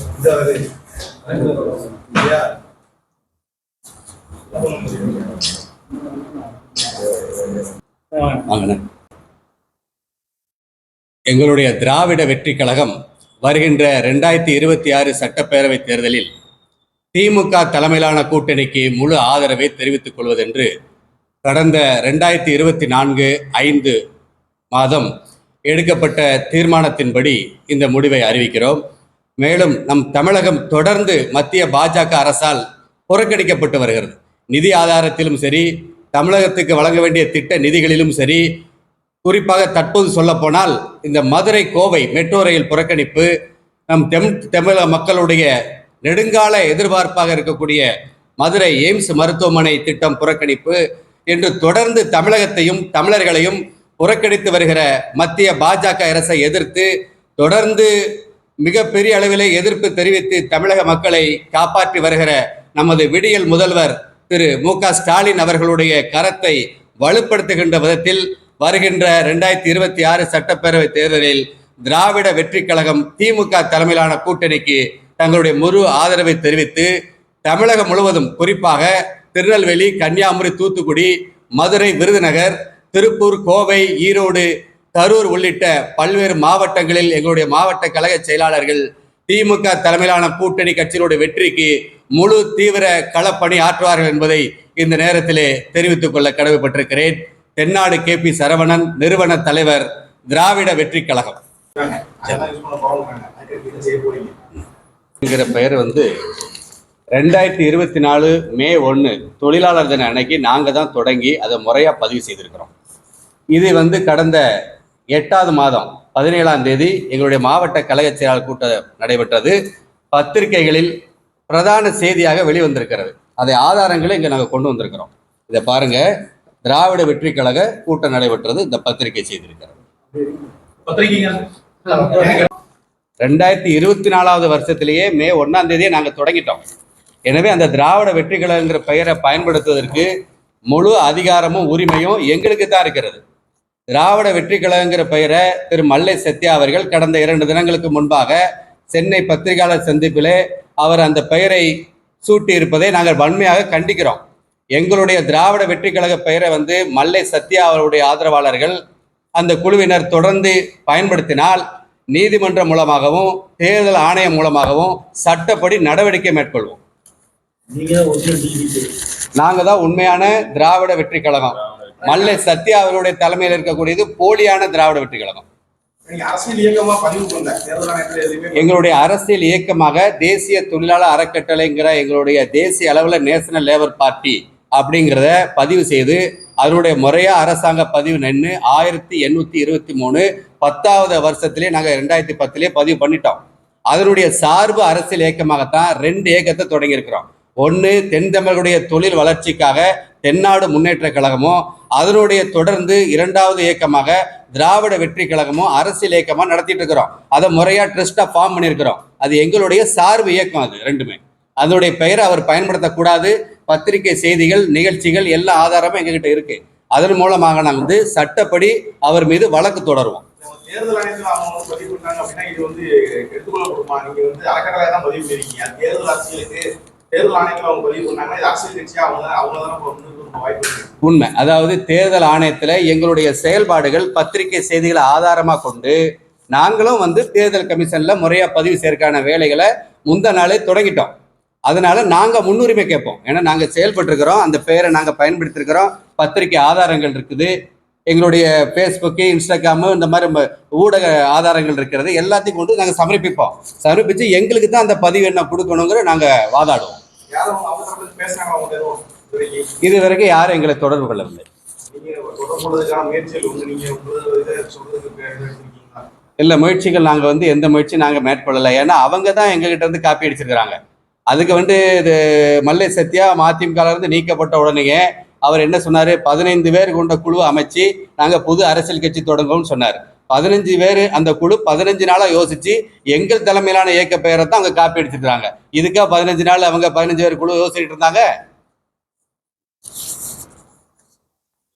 இந்த இல்லையா எங்களுடைய திராவிட வெற்றி கழகம் வருகின்ற ரெண்டாயிரத்தி இருபத்தி ஆறு சட்டப்பேரவைத் தேர்தலில் திமுக தலைமையிலான கூட்டணிக்கு முழு ஆதரவை தெரிவித்துக் கொள்வதென்று கடந்த ரெண்டாயிரத்தி இருபத்தி நான்கு ஐந்து மாதம் எடுக்கப்பட்ட தீர்மானத்தின்படி இந்த முடிவை அறிவிக்கிறோம். மேலும் நம் தமிழகம் தொடர்ந்து மத்திய பாஜக அரசால் புறக்கணிக்கப்பட்டு வருகிறது. நிதி ஆதாரத்திலும் சரி தமிழகத்துக்கு வழங்க வேண்டிய திட்ட நிதிகளிலும் சரி குறிப்பாக தற்போது சொல்லப்போனால் இந்த மதுரை கோவை மெட்ரோ ரயில் புறக்கணிப்பு நம் தெம் தமிழக மக்களுடைய நெடுங்கால எதிர்பார்ப்பாக இருக்கக்கூடிய மதுரை எய்ம்ஸ் மருத்துவமனை திட்டம் புறக்கணிப்பு என்று தொடர்ந்து தமிழகத்தையும் தமிழர்களையும் புறக்கணித்து வருகிற மத்திய பாஜக அரசை எதிர்த்து தொடர்ந்து மிகப்பெரிய அளவிலே எதிர்ப்பு தெரிவித்து தமிழக மக்களை காப்பாற்றி வருகிற நமது விடியல் முதல்வர் திரு மு க ஸ்டாலின் அவர்களுடைய கரத்தை வலுப்படுத்துகின்ற விதத்தில் வருகின்ற ரெண்டாயிரத்தி இருபத்தி ஆறு சட்டப்பேரவை தேர்தலில் திராவிட வெற்றி கழகம் திமுக தலைமையிலான கூட்டணிக்கு தங்களுடைய முழு ஆதரவை தெரிவித்து தமிழகம் முழுவதும் குறிப்பாக திருநெல்வேலி கன்னியாகுமரி தூத்துக்குடி மதுரை விருதுநகர் திருப்பூர் கோவை ஈரோடு கரூர் உள்ளிட்ட பல்வேறு மாவட்டங்களில் எங்களுடைய மாவட்ட கழக செயலாளர்கள் திமுக தலைமையிலான கூட்டணி கட்சியினுடைய வெற்றிக்கு முழு தீவிர களப்பணி ஆற்றுவார்கள் என்பதை இந்த நேரத்திலே தெரிவித்துக் கொள்ள கடமைப்பட்டிருக்கிறேன். தென்னாடு கே. பி. சரவணன் நிறுவன தலைவர் திராவிட வெற்றி கழகம். என்கிற பெயர் வந்து ரெண்டாயிரத்தி இருபத்தி நாலு மே ஒன்று தொழிலாளர் தின அன்னைக்கு நாங்கள் தான் தொடங்கி அதை முறையாக பதிவு செய்திருக்கிறோம். இது வந்து கடந்த எட்டாவது மாதம் பதினேழாம் தேதி எங்களுடைய மாவட்ட கழக செயலாளர் கூட்டம் நடைபெற்றது. பத்திரிகைகளில் பிரதான செய்தியாக வெளிவந்திருக்கிறது. அதை ஆதாரங்களை இங்கே நாங்கள் கொண்டு வந்திருக்கிறோம். இதை பாருங்க. திராவிட வெற்றி கழக கூட்டம் நடைபெற்றது. இந்த பத்திரிகை செய்திருக்கிறது. ரெண்டாயிரத்தி இருபத்தி நாலாவது வருஷத்திலேயே மே ஒன்றாம் தேதியே நாங்கள் தொடங்கிட்டோம். எனவே அந்த திராவிட வெற்றி கழகங்கிற பெயரை பயன்படுத்துவதற்கு முழு அதிகாரமும் உரிமையும் எங்களுக்கு தான் இருக்கிறது. திராவிட வெற்றி கழகங்கிற பெயரை திரு மல்லை சத்யா அவர்கள் கடந்த இரண்டு தினங்களுக்கு முன்பாக சென்னை பத்திரிகையாளர் சந்திப்பிலே அவர் அந்த பெயரை சூட்டி இருப்பதை நாங்கள் வன்மையாக கண்டிக்கிறோம். எங்களுடைய திராவிட வெற்றி கழக பெயரை வந்து மல்லை சத்யா அவருடைய ஆதரவாளர்கள் அந்த குழுவினர் தொடர்ந்து பயன்படுத்தினால் நீதிமன்றம் மூலமாகவும் தேர்தல் ஆணையம் மூலமாகவும் சட்டப்படி நடவடிக்கை மேற்கொள்வோம். நீங்க ஒரிஜினல் டிஜிபி நாங்க தான் உண்மையான திராவிட வெற்றி கழகம் மல்லை சத்யா அவருடைய தலைமையில் இருக்கக்கூடியது போலியான திராவிட வெற்றி கழகம். எங்களுடைய அரசியல் இயக்கமாக தேசிய தொழிலாளர் அறக்கட்டளைங்கிற எங்களுடைய தேசிய அளவில் நேஷனல் லேபர் பார்ட்டி அப்படிங்கிறத பதிவு செய்து அதனுடைய முறையா அரசாங்க பதிவு நின்று ஆயிரத்தி எண்ணூத்தி இருபத்தி மூணு பத்தாவது வருஷத்திலே நாங்கள் ரெண்டாயிரத்தி பத்திலே பதிவு பண்ணிட்டோம். அதனுடைய சார்பு அரசியல் இயக்கமாகத்தான் ரெண்டு இயக்கத்தை தொடங்கியிருக்கிறோம். ஒன்று தென் தமிழர்களுடைய தொழில் வளர்ச்சிக்காக தென்னாடு முன்னேற்ற கழகமும் அதனுடைய தொடர்ந்து இரண்டாவது இயக்கமாக திராவிட வெற்றி கழகமும் அரசியல் இயக்கமாக நடத்திட்டு இருக்கிறோம். அதை முறையா ட்ரஸ்டா ஃபார்ம் பண்ணியிருக்கிறோம். அது எங்களுடைய சார்பு இயக்கம் அது ரெண்டுமே. அதனுடைய பெயரை அவர் பயன்படுத்தக்கூடாது. பத்திரிகை செய்திகள் நிகழ்ச்சிகள் எல்லா ஆதாரமும் எங்ககிட்ட இருக்கு. அதன் மூலமாக நாங்கள் வந்து சட்டப்படி அவர் மீது வழக்கு தொடருவோம். தேர்தல் ஆணையத்தில் அவங்க பதிவு பண்ணாங்க அப்படின்னா இது வந்து எடுத்துக்கொள்ளப்படுமா நீங்க வந்து அறக்கட்டளை தான் பதிவு தேர்தல் அரசியலுக்கு தேர்தல் ஆணையத்தில் அவங்க பதிவு பண்ணாங்கன்னா இது அரசியல் கட்சியாக அவங்க அவங்க தான் வாய்ப்பு உண்மை. அதாவது தேர்தல் ஆணையத்தில் எங்களுடைய செயல்பாடுகள் பத்திரிகை செய்திகளை ஆதாரமாக கொண்டு நாங்களும் வந்து தேர்தல் கமிஷனில் முறையாக பதிவு செய்யறதுக்கான வேலைகளை முந்த நாளே தொடங்கிட்டோம். அதனால நாங்கள் முன்னுரிமை கேட்போம். ஏன்னா நாங்கள் செயல்பட்டுருக்கிறோம். அந்த பெயரை நாங்கள் பயன்படுத்திருக்கிறோம். பத்திரிகை ஆதாரங்கள் இருக்குது. எங்களுடைய ஃபேஸ்புக்கு இன்ஸ்டாகிராமு இந்த மாதிரி ஊடக ஆதாரங்கள் இருக்கிறது. எல்லாத்தையும் கொண்டு நாங்கள் சமர்ப்பிப்போம். சமர்ப்பித்து எங்களுக்கு தான் அந்த பதிவு என்ன கொடுக்கணுங்கிற நாங்கள் வாதாடுவோம். இது. வரைக்கும் யாரும் எங்களை தொடர்பு கொள்ளவில்லை. இல்லை முயற்சிகள் நாங்கள் வந்து எந்த முயற்சியும் நாங்கள் மேற்கொள்ளலை. ஏன்னா அவங்க தான் எங்ககிட்ட இருந்து காப்பி அடிச்சிருக்கிறாங்க. அதுக்கு வந்து இது மல்லை சத்யா மதிமுக இருந்து நீக்கப்பட்ட உடனேயே அவர் என்ன சொன்னார்? பதினைந்து பேர் கொண்ட குழு அமைச்சு நாங்கள் புது அரசியல் கட்சி தொடங்குவோம்னு சொன்னார். பதினஞ்சு பேர் அந்த குழு பதினஞ்சு நாளாக யோசிச்சு எங்கள் தலைமையிலான இயக்க பெயரை தான் அவங்க காப்பி அடிச்சிருக்காங்க இதுக்காக பதினஞ்சு நாள் அவங்க பதினஞ்சு பேர் குழு யோசிச்சுட்டு இருந்தாங்க?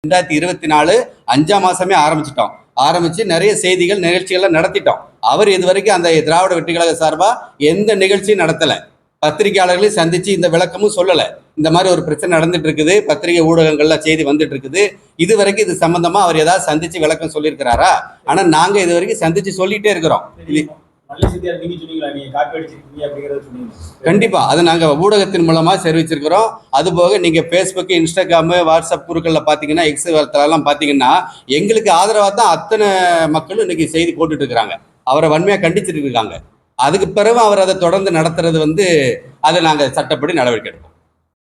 ரெண்டாயிரத்தி இருபத்தி நாலு அஞ்சாம் மாசமே ஆரம்பிச்சிட்டோம். ஆரம்பிச்சு நிறைய செய்திகள் நிகழ்ச்சிகள்லாம் நடத்திட்டோம். அவர் இதுவரைக்கும் அந்த திராவிட வெற்றி கழக சார்பாக எந்த நிகழ்ச்சியும் நடத்தலை. பத்திரிகையாளர்களையும் சந்திச்சு இந்த விளக்கமும் சொல்லலை. இந்த மாதிரி ஒரு பிரச்சனை நடந்துட்டு இருக்குது. பத்திரிகை ஊடகங்கள்ல செய்தி வந்துட்டு இருக்குது. இது வரைக்கும் இது சம்பந்தமா அவர் ஏதாவது சந்திச்சு விளக்கம் சொல்லியிருக்கிறாரா? ஆனா நாங்க இது வரைக்கும் சந்திச்சு சொல்லிட்டே இருக்கிறோம். கண்டிப்பா. அதை நாங்க ஊடகத்தின் மூலமா தெரிவிச்சிருக்கிறோம். அது போக நீங்க ஃபேஸ்புக் இன்ஸ்டாகிராம் வாட்ஸ்அப் குறுக்கள்ல பாத்தீங்கன்னா எக்ஸ் எல்லாம் பாத்தீங்கன்னா எங்களுக்கு ஆதரவா தான் அத்தனை மக்களும் இன்னைக்கு செய்தி போட்டுட்டு இருக்காங்க அவரை வன்மையா கண்டிச்சிட்டு இருக்காங்க. அதுக்கு பிறகு அவர் அதை தொடர்ந்து நடத்துறது வந்து அதை நாங்க சட்டப்படி நடவடிக்கை எடுப்போம்.